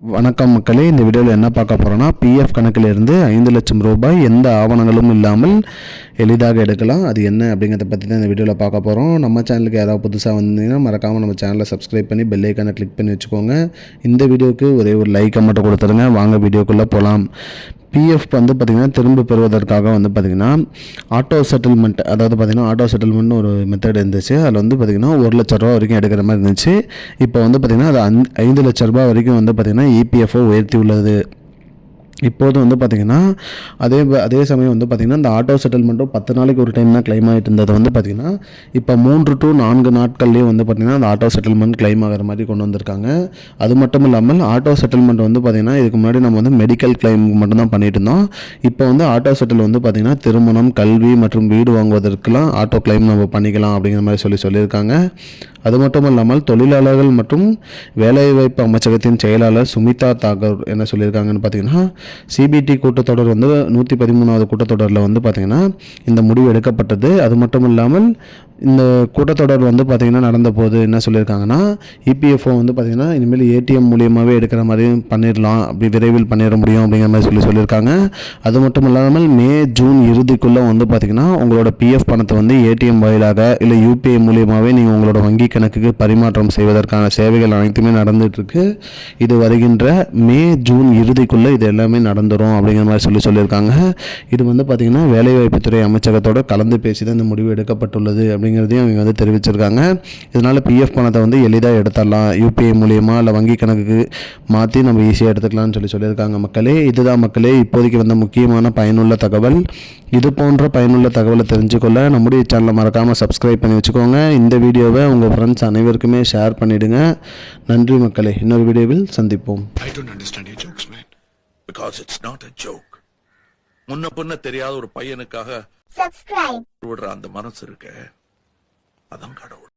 வணக்கம் மக்களே இந்த வீடியோவில் என்ன பார்க்க போகிறோன்னா பிஎஃப் கணக்கிலிருந்து ஐந்து லட்சம் ரூபாய் எந்த ஆவணங்களும் இல்லாமல் எளிதாக எடுக்கலாம். அது என்ன அப்படிங்கிறத பற்றி தான் இந்த வீடியோவில் பார்க்க போகிறோம் நம்ம சேனலுக்கு யாராவது புதுசாக வந்தீங்கன்னா மறக்காமல் நம்ம சேனலை சப்ஸ்கிரைப் பண்ணி பெல் ஐக்கானை கிளிக் பண்ணி வச்சுக்கோங்க. இந்த வீடியோவுக்கு ஒரே ஒரு லைக்கை மட்டும் கொடுத்துருங்க. வாங்க வீடியோக்குள்ளே போகலாம் பிஎஃப் வந்து பார்த்திங்கன்னா திரும்ப பெறுவதற்காக வந்து பார்த்திங்கன்னா ஆட்டோ செட்டில்மெண்ட் அதாவது பார்த்திங்கன்னா ஆட்டோ செட்டில்மெண்ட்னு ஒரு மெத்தட் இருந்துச்சு. அதில் வந்து பார்த்திங்கன்னா ஒரு லட்ச ரூபா வரைக்கும் எடுக்கிற மாதிரி இருந்துச்சு. இப்போ வந்து பார்த்திங்கன்னா அது அந் ஐந்து லட்ச ரூபா வரைக்கும் வந்து பார்த்திங்கன்னா இபிஎஃப்ஓ உயர்த்தி உள்ளது. இப்போது வந்து பார்த்திங்கன்னா அதே அதே சமயம் வந்து பார்த்திங்கன்னா இந்த ஆட்டோ செட்டில்மெண்ட்டும் பத்து நாளைக்கு ஒரு டைம் தான் கிளைம் ஆகிட்டு இருந்தது. வந்து பார்த்திங்கன்னா இப்போ மூன்று டு நான்கு நாட்கள்லேயே வந்து பார்த்திங்கன்னா அந்த ஆட்டோ செட்டில்மெண்ட் கிளைம் ஆகிற மாதிரி கொண்டு வந்திருக்காங்க. அது மட்டும் இல்லாமல் ஆட்டோ செட்டில்மெண்ட் வந்து பார்த்திங்கன்னா இதுக்கு முன்னாடி நம்ம வந்து மெடிக்கல் கிளைம் மட்டும் தான் பண்ணிட்டு இருந்தோம். இப்போ வந்து ஆட்டோ செட்டில் வந்து பார்த்திங்கன்னா திருமணம் கல்வி மற்றும் வீடு வாங்குவதற்கெல்லாம் ஆட்டோ கிளைம் நம்ம பண்ணிக்கலாம் அப்படிங்கிற மாதிரி சொல்லி சொல்லியிருக்காங்க. அது மட்டும் இல்லாமல் தொழிலாளர்கள் மற்றும் வேலைவாய்ப்பு அமைச்சகத்தின் செயலாளர் சுமிதா தாகூர் என்ன சொல்லியிருக்காங்கன்னு பார்த்தீங்கன்னா சிபிடி கூட்டத்தொடர் வந்து நூற்றி பதிமூணாவது கூட்டத்தொடரில் வந்து பார்த்திங்கன்னா இந்த முடிவு எடுக்கப்பட்டது. அது மட்டும் இல்லாமல் இந்த கூட்டத்தொடர் வந்து பார்த்திங்கன்னா நடந்த போது என்ன சொல்லியிருக்காங்கன்னா இபிஎஃப்ஓ வந்து பார்த்திங்கன்னா இனிமேல் ஏடிஎம் மூலியமாகவே எடுக்கிற மாதிரி பண்ணிடலாம் அப்படி விரைவில் பண்ணிட முடியும் அப்படிங்கிற மாதிரி சொல்லி சொல்லியிருக்காங்க. அது மட்டும் இல்லாமல் மே ஜூன் இறுதிக்குள்ளே வந்து பார்த்திங்கன்னா உங்களோட பிஎஃப் பணத்தை வந்து ஏடிஎம் வாயிலாக இல்லை யூபிஐ மூலியமாகவே நீங்கள் உங்களோட வங்கி கணக்குக்கு பரிமாற்றம் செய்வதற்கான சேவைகள் அனைத்துமே நடந்துகிட்ருக்கு இது வருகின்ற மே ஜூன் இறுதிக்குள்ளே இது எல்லாமே நடந்துடும் அப்படிங்கிற மாதிரி சொல்லி சொல்லியிருக்காங்க. இது வந்து பார்த்திங்கன்னா வேலைவாய்ப்புத்துறை அமைச்சகத்தோடு கலந்து பேசி தான் இந்த முடிவு எடுக்கப்பட்டுள்ளது அப்படிங்கிறதையும் அவங்க வந்து தெரிவிச்சிருக்காங்க. இதனால் பிஎஃப் பணத்தை வந்து எளிதாக எடுத்துடலாம். யூபிஐ மூலியமாக இல்லை வங்கி கணக்குக்கு மாற்றி நம்ம ஈஸியாக எடுத்துக்கலாம்னு சொல்லி சொல்லியிருக்காங்க மக்களே. இதுதான் மக்களே இப்போதைக்கு வந்த முக்கியமான பயனுள்ள தகவல். இது போன்ற பயனுள்ள தகவலை தெரிஞ்சுக்கொள்ள நம்முடைய சேனலை மறக்காமல் சப்ஸ்கிரைப் பண்ணி வச்சுக்கோங்க. இந்த வீடியோவை உங்கள் ஃப்ரெண்ட்ஸ் அனைவருக்குமே ஷேர் பண்ணிவிடுங்க நன்றி மக்களே இன்னொரு வீடியோவில் சந்திப்போம். I don't understand your jokes, man. Because it's not a joke. முன்ன பின்ன தெரியாத ஒரு பையனுக்காக subscribe. விடுற அந்த மனசு இருக்க. அதான் கடவுள்.